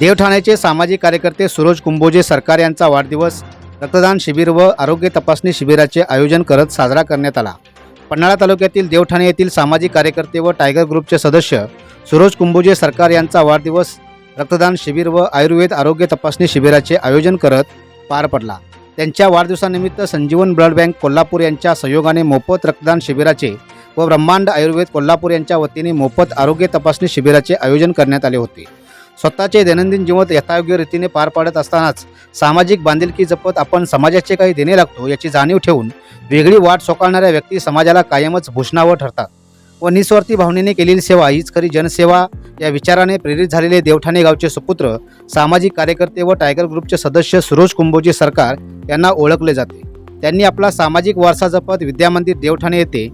देवठाण्याचे सामाजिक कार्यकर्ते सुरोज कुंभोजे सरकार यांचा वाढदिवस रक्तदान शिबिर व आरोग्य तपासणी शिबिराचे आयोजन करत साजरा करण्यात आला. पन्हाळा तालुक्यातील देवठाणे येथील सामाजिक कार्यकर्ते व टायगर ग्रुपचे सदस्य सुरोज कुंभोजे सरकार यांचा वाढदिवस रक्तदान शिबिर व आयुर्वेद आरोग्य तपासणी शिबिराचे आयोजन करत पार पडला. त्यांच्या वाढदिवसानिमित्त संजीवन ब्लड बँक कोल्हापूर यांच्या सहयोगाने मोफत रक्तदान शिबिराचे व ब्रह्मांड आयुर्वेद कोल्हापूर यांच्या वतीने मोफत आरोग्य तपासणी शिबिराचे आयोजन करण्यात आले होते. स्वतःचे दैनंदिन जीवन यथायोग्य रीतीने पार पाडत असतानाच सामाजिक बांधिलकी जपत आपण समाजाचे काही देणे लागतो याची जाणीव ठेवून वेगळी वाट सोकाळणाऱ्या व्यक्ती समाजाला कायमच भूषणावर ठरतात. व निस्वार्थी भावनेने केलेली सेवा हीच खरी जनसेवा. या विचाराने प्रेरित झालेले देवठाणे गावचे सुपुत्र सामाजिक कार्यकर्ते व टायगर ग्रुपचे सदस्य सुरोज कुंभोजी सरकार यांना ओळखले जाते. त्यांनी आपला सामाजिक वारसा जपत विद्यामंदिर देवठाणे येथे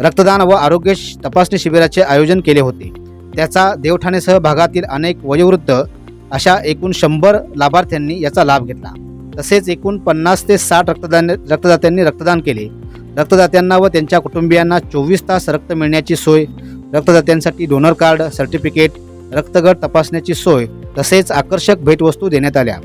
रक्तदान व आरोग्य तपासणी शिबिराचे आयोजन केले होते. त्याचा देवठाणेसह भागातील अनेक वयोवृद्ध अशा एकूण शंभर लाभार्थ्यांनी याचा लाभ घेतला. तसेच एकूण पन्नास ते साठ रक्तदान रक्तदात्यांनी रक्तदान केले. रक्तदात्यांना व त्यांच्या कुटुंबियांना चोवीस तास रक्त मिळण्याची सोय रक्तदात्यांसाठी डोनर कार्ड सर्टिफिकेट रक्तगट तपासण्याची सोय तसेच आकर्षक भेटवस्तू देण्यात आल्या.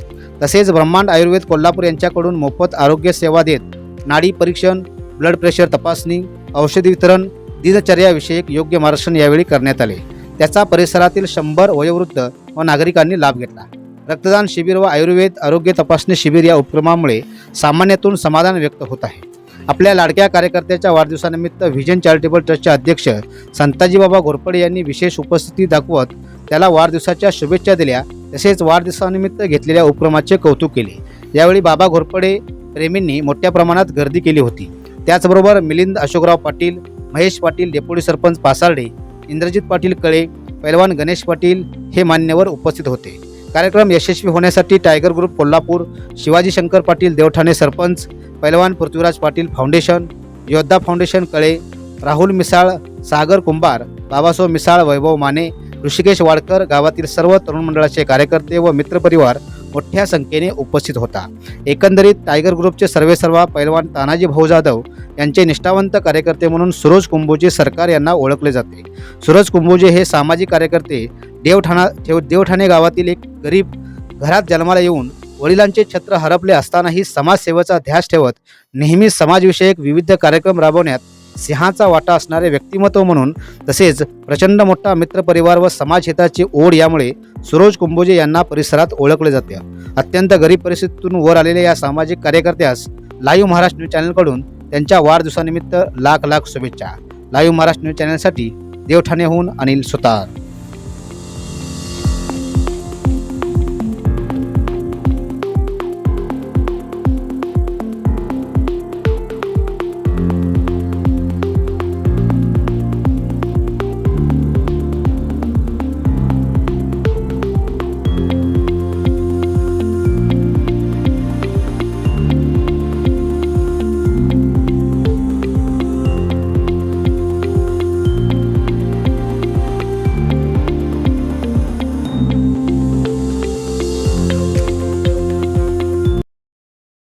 तसेच ब्रह्मांड आयुर्वेद कोल्हापूर यांच्याकडून मोफत आरोग्य सेवा देत नाडी परीक्षण ब्लड प्रेशर तपासणी औषधी वितरण दिनचर्याविषयक योग्य मार्गदर्शन यावेळी करण्यात आले. त्याचा परिसरातील शंभर वयोवृद्ध व नागरिकांनी लाभ घेतला. रक्तदान शिबिर व आयुर्वेद आरोग्य तपासणी शिबिर या उपक्रमामुळे सामान्यातून समाधान व्यक्त होत आहे. आपल्या लाडक्या कार्यकर्त्याच्या वाढदिवसानिमित्त व्हिजन चॅरिटेबल ट्रस्टचे अध्यक्ष संताजीबाबा घोरपडे यांनी विशेष उपस्थिती दाखवत त्याला वाढदिवसाच्या शुभेच्छा दिल्या. तसेच वाढदिवसानिमित्त घेतलेल्या उपक्रमाचे कौतुक केले. यावेळी बाबा घोरपडे प्रेमींनी मोठ्या प्रमाणात गर्दी केली होती. त्याचबरोबर मिलिंद अशोकराव पाटील महेश पाटील डेप्युटी सरपंच पासार्डे इंद्रजित पाटील कळे पैलवान गणेश पाटील हे मान्यवर उपस्थित होते. कार्यक्रम यशस्वी होण्यासाठी टायगर ग्रुप कोल्हापूर शिवाजी शंकर पाटील देवठाणे सरपंच पैलवान पृथ्वीराज पाटील फाउंडेशन योद्धा फाउंडेशन कळे राहुल मिसाळ सागर कुंभार बाबासाहेब मिसाळ वैभव माने ऋषिकेश वाडकर गावातील सर्व तरुण मंडळाचे कार्यकर्ते व मित्रपरिवार मोठ्या संख्येने उपस्थित होता. एकंदरीत टायगर ग्रुपचे सर्वेसर्वा पैलवान तानाजी भाऊ जाधव यांचे निष्ठावंत कार्यकर्ते म्हणून सुरोज कुंभोजी सरकार यांना ओळखले जाते. सुरज कुंभोजी हे सामाजिक कार्यकर्ते देवठाणा ठेव देवठाणे गावातील एक गरीब घरात जन्माला येऊन वडिलांचे छत्र हरपले असतानाही समाजसेवेचा ध्यास ठेवत नेहमी समाजविषयक विविध कार्यक्रम राबवण्यात सिंहाचा वाटा असणारे व्यक्तिमत्व म्हणून तसेच प्रचंड मोठा मित्रपरिवार व समाजहिताची ओढ यामुळे सुरोज कुंभोजे यांना परिसरात ओळखले जाते. अत्यंत गरीब परिस्थितीतून वर आलेल्या या सामाजिक कार्यकर्त्यास लाईव्ह महाराष्ट्र न्यूज चॅनलकडून त्यांच्या वाढदिवसानिमित्त लाख लाख शुभेच्छा. लाईव्ह महाराष्ट्र न्यूज चॅनलसाठी देवठाणेहून अनिल सुतार.